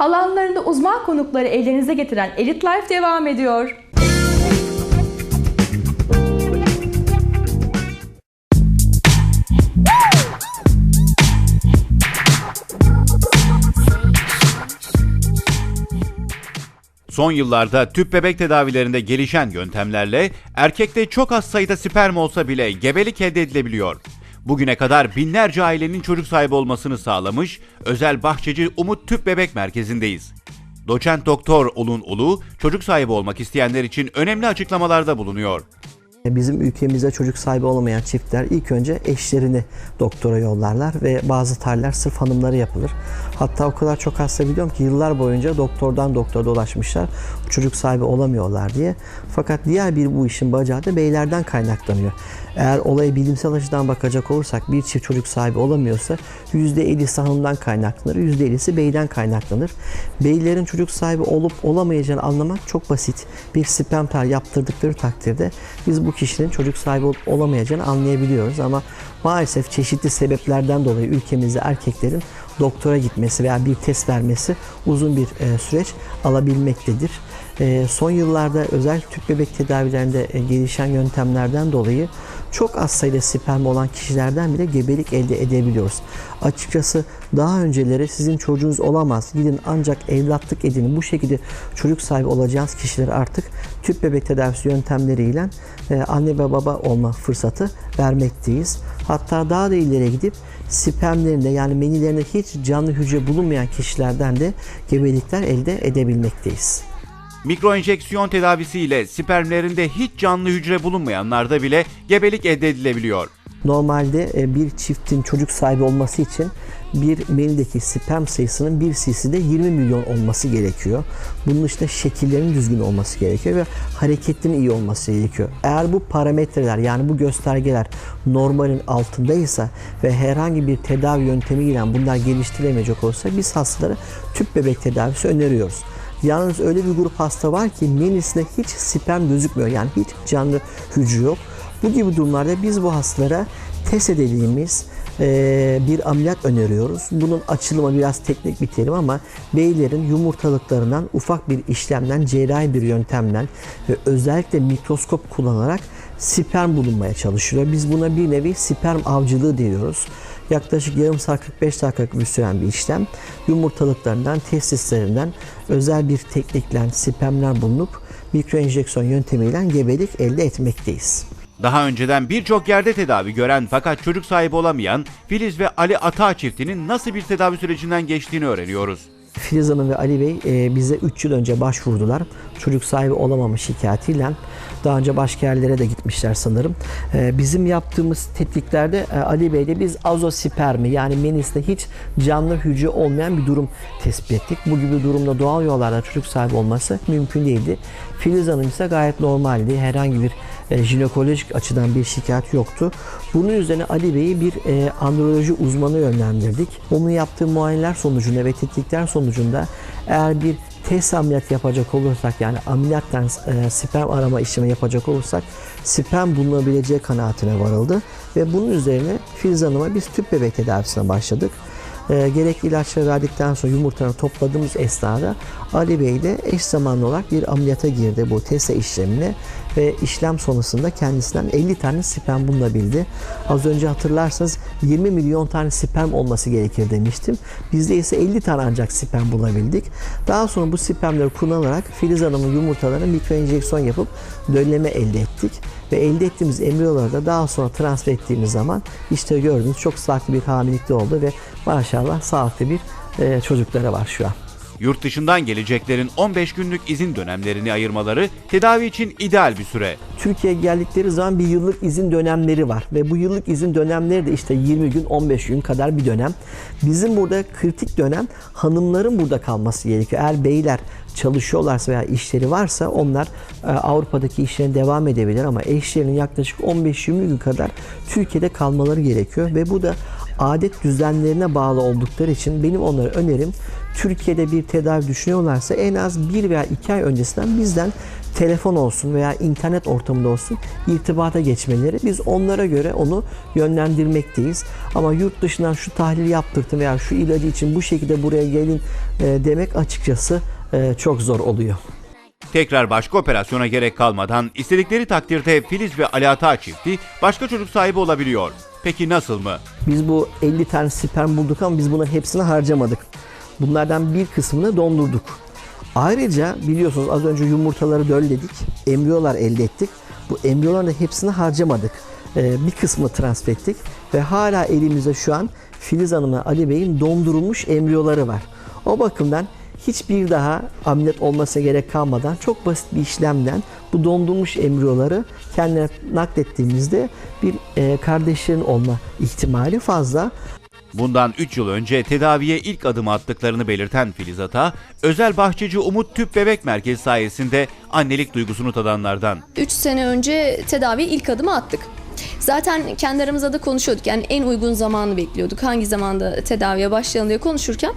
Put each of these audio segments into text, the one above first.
Alanlarında uzman konukları ellerinize getiren Elite Life devam ediyor. Son yıllarda tüp bebek tedavilerinde gelişen yöntemlerle erkekte çok az sayıda sperm olsa bile gebelik elde edilebiliyor. Bugüne kadar binlerce ailenin çocuk sahibi olmasını sağlamış özel bahçeci Umut Tüp Bebek Merkezi'ndeyiz. Doçent Doktor Olun Ulu, çocuk sahibi olmak isteyenler için önemli açıklamalarda bulunuyor. Bizim ülkemizde çocuk sahibi olamayan çiftler ilk önce eşlerini doktora yollarlar ve bazı tahliller sırf hanımları yapılır. Hatta o kadar çok hasta biliyorum ki yıllar boyunca doktordan doktora dolaşmışlar çocuk sahibi olamıyorlar diye. Fakat diğer bir bu işin bacağı da beylerden kaynaklanıyor. Eğer olaya bilimsel açıdan bakacak olursak bir çift çocuk sahibi olamıyorsa %50'si hanımdan kaynaklanır, %50'si beyden kaynaklanır. Beylerin çocuk sahibi olup olamayacağını anlamak çok basit. Bir sperm yaptırdıkları takdirde biz bu kişinin çocuk sahibi olup olamayacağını anlayabiliyoruz. Ama maalesef çeşitli sebeplerden dolayı ülkemizde erkeklerin doktora gitmesi veya bir test vermesi uzun bir e, süreç alabilmektedir. E, son yıllarda özel tüp bebek tedavilerinde e, gelişen yöntemlerden dolayı çok az sayıda sperm olan kişilerden bile gebelik elde edebiliyoruz. Açıkçası daha önceleri sizin çocuğunuz olamaz, gidin ancak evlatlık edinin bu şekilde çocuk sahibi olacağınız kişileri artık tüp bebek tedavisi yöntemleriyle anne ve baba olma fırsatı vermekteyiz. Hatta daha da ileriye gidip spermlerinde yani menilerinde hiç canlı hücre bulunmayan kişilerden de gebelikler elde edebilmekteyiz. Mikroenjeksiyon tedavisiyle spermlerinde hiç canlı hücre bulunmayanlarda bile gebelik elde edilebiliyor. Normalde e, bir çiftin çocuk sahibi olması için bir menideki sperm sayısının bir cc'de 20 milyon olması gerekiyor. Bunun dışında şekillerinin düzgün olması gerekiyor ve hareketinin iyi olması gerekiyor. Eğer bu parametreler yani bu göstergeler normalin altındaysa ve herhangi bir tedavi yöntemiyle bunlar geliştirilemeyecek olsa biz hastalara tüp bebek tedavisi öneriyoruz. Yalnız öyle bir grup hasta var ki menisinde hiç sperm gözükmüyor. Yani hiç canlı hücre yok. Bu gibi durumlarda biz bu hastalara test edildiğimiz e, bir ameliyat öneriyoruz. Bunun açılımı biraz teknik bir terim ama beylerin yumurtalıklarından ufak bir işlemden, cerrahi bir yöntemden ve özellikle mikroskop kullanarak sperm bulunmaya çalışılıyor. Biz buna bir nevi sperm avcılığı diyoruz. Yaklaşık yarım saat 45 dakika süren bir işlem. Yumurtalıklarından, testislerinden özel bir teknikle spermler bulunup mikroenjeksiyon yöntemiyle gebelik elde etmekteyiz. Daha önceden birçok yerde tedavi gören fakat çocuk sahibi olamayan Filiz ve Ali Ata çiftinin nasıl bir tedavi sürecinden geçtiğini öğreniyoruz. Filiz Hanım ve Ali Bey e, bize 3 yıl önce başvurdular. Çocuk sahibi olamamış şikayetiyle. Daha önce başka yerlere de gitmişler sanırım. E, bizim yaptığımız tetkiklerde e, Ali Bey'de biz azospermi yani menisinde hiç canlı hücre olmayan bir durum tespit ettik. Bu gibi durumda doğal yollarla çocuk sahibi olması mümkün değildi. Filiz Hanım ise gayet normaldi. Herhangi bir e, jinekolojik açıdan bir şikayet yoktu. Bunun üzerine Ali Bey'i bir e, androloji uzmanı yönlendirdik. Onun yaptığı muayeneler sonucunda ve tetkikler sonucunda eğer bir test ameliyat yapacak olursak yani ameliyattan e, sperm arama işlemi yapacak olursak sperm bulunabileceği kanaatine varıldı ve bunun üzerine Filiz Hanım'a biz tüp bebek tedavisine başladık. E, gerekli ilaçları verdikten sonra yumurtaları topladığımız esnada Ali Bey de eş zamanlı olarak bir ameliyata girdi bu TESA işlemine ve işlem sonrasında kendisinden 50 tane sperm bulunabildi. Az önce hatırlarsanız 20 milyon tane sperm olması gerekir demiştim. Bizde ise 50 tane ancak sperm bulabildik. Daha sonra bu spermleri kullanarak Filiz Hanım'ın yumurtalarına mikroenjeksiyon yapıp dölleme elde ettik. Ve elde ettiğimiz embriyoları da daha sonra transfer ettiğimiz zaman işte gördüğünüz çok sağlıklı bir hamilelikte oldu ve maşallah sağlıklı bir e, çocukları var şu an. Yurt dışından geleceklerin 15 günlük izin dönemlerini ayırmaları tedavi için ideal bir süre. Türkiye'ye geldikleri zaman bir yıllık izin dönemleri var ve bu yıllık izin dönemleri de işte 20 gün 15 gün kadar bir dönem. Bizim burada kritik dönem hanımların burada kalması gerekiyor. Eğer beyler çalışıyorlarsa veya işleri varsa onlar e, Avrupa'daki işlerine devam edebilir ama eşlerinin yaklaşık 15-20 gün kadar Türkiye'de kalmaları gerekiyor ve bu da adet düzenlerine bağlı oldukları için benim onlara önerim Türkiye'de bir tedavi düşünüyorlarsa en az bir veya iki ay öncesinden bizden telefon olsun veya internet ortamında olsun irtibata geçmeleri biz onlara göre onu yönlendirmekteyiz. Ama yurt dışından şu tahlil yaptırtın veya şu ilacı için bu şekilde buraya gelin e, demek açıkçası e, çok zor oluyor. Tekrar başka operasyona gerek kalmadan istedikleri takdirde Filiz ve Ali Ata çifti başka çocuk sahibi olabiliyor. Peki nasıl mı? Biz bu 50 tane sperm bulduk ama biz bunların hepsini harcamadık. Bunlardan bir kısmını dondurduk. Ayrıca biliyorsunuz az önce yumurtaları dölledik, embriyolar elde ettik. Bu embriyoların da hepsini harcamadık. Ee, bir kısmını transfer ettik ve hala elimizde şu an Filiz Hanım'la Ali Bey'in dondurulmuş embriyoları var. O bakımdan hiçbir daha ameliyat olmasına gerek kalmadan çok basit bir işlemden bu dondurmuş embriyoları kendine naklettiğimizde bir e, kardeşlerin olma ihtimali fazla. Bundan 3 yıl önce tedaviye ilk adım attıklarını belirten Filiz Ata, özel bahçeci Umut Tüp Bebek Merkezi sayesinde annelik duygusunu tadanlardan. 3 sene önce tedaviye ilk adımı attık. Zaten kendi aramızda da konuşuyorduk. Yani en uygun zamanı bekliyorduk. Hangi zamanda tedaviye başlayalım diye konuşurken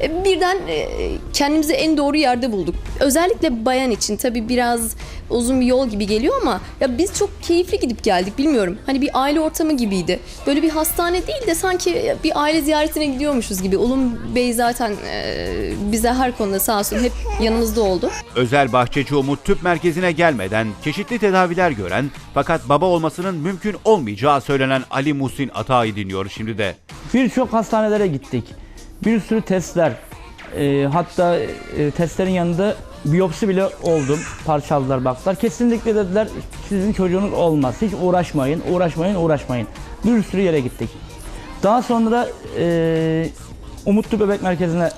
e, birden e, kendimizi en doğru yerde bulduk. Özellikle bayan için tabii biraz uzun bir yol gibi geliyor ama ya biz çok keyifli gidip geldik bilmiyorum. Hani bir aile ortamı gibiydi. Böyle bir hastane değil de sanki bir aile ziyaretine gidiyormuşuz gibi. Ulum Bey zaten e, bize her konuda sağ olsun hep yanımızda oldu. Özel bahçeci Umut Tüp Merkezi'ne gelmeden çeşitli tedaviler gören fakat baba olmasının mümkün olmayacağı söylenen Ali Muhsin Ata'yı dinliyor şimdi de. Birçok hastanelere gittik. Bir sürü testler. e, hatta e, testlerin yanında biyopsi bile oldum. Parçaladılar baktılar. Kesinlikle dediler sizin çocuğunuz olmaz. Hiç uğraşmayın, uğraşmayın, uğraşmayın. Bir sürü yere gittik. Daha sonra e, Umut Tüp Bebek Merkezi'ne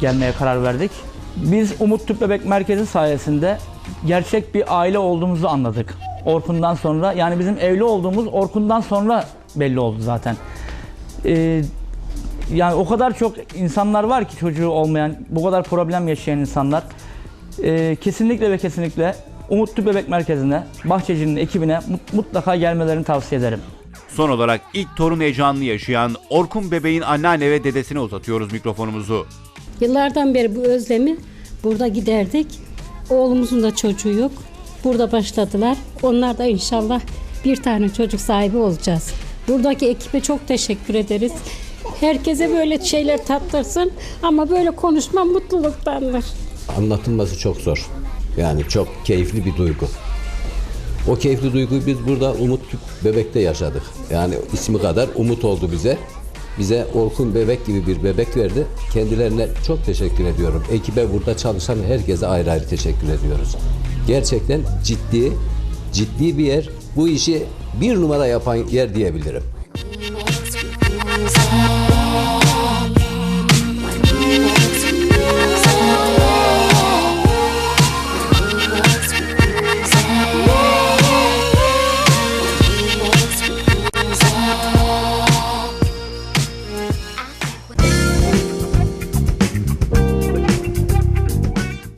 gelmeye karar verdik. Biz Umut Tüp Bebek Merkezi sayesinde gerçek bir aile olduğumuzu anladık. Orkun'dan sonra yani bizim evli olduğumuz Orkun'dan sonra belli oldu zaten. Ee, yani o kadar çok insanlar var ki çocuğu olmayan, bu kadar problem yaşayan insanlar. Ee, kesinlikle ve kesinlikle Umutlu Bebek Merkezi'ne, Bahçeci'nin ekibine mut- mutlaka gelmelerini tavsiye ederim. Son olarak ilk torun heyecanını yaşayan Orkun bebeğin anneanne ve dedesine uzatıyoruz mikrofonumuzu. Yıllardan beri bu özlemi burada giderdik. Oğlumuzun da çocuğu yok. Burada başladılar. Onlar da inşallah bir tane çocuk sahibi olacağız. Buradaki ekibe çok teşekkür ederiz. Herkese böyle şeyler tattırsın ama böyle konuşma mutluluktandır. anlatılması çok zor. Yani çok keyifli bir duygu. O keyifli duyguyu biz burada Umut Bebek'te yaşadık. Yani ismi kadar umut oldu bize. Bize Orkun Bebek gibi bir bebek verdi. Kendilerine çok teşekkür ediyorum. Ekibe burada çalışan herkese ayrı ayrı teşekkür ediyoruz. Gerçekten ciddi, ciddi bir yer. Bu işi bir numara yapan yer diyebilirim.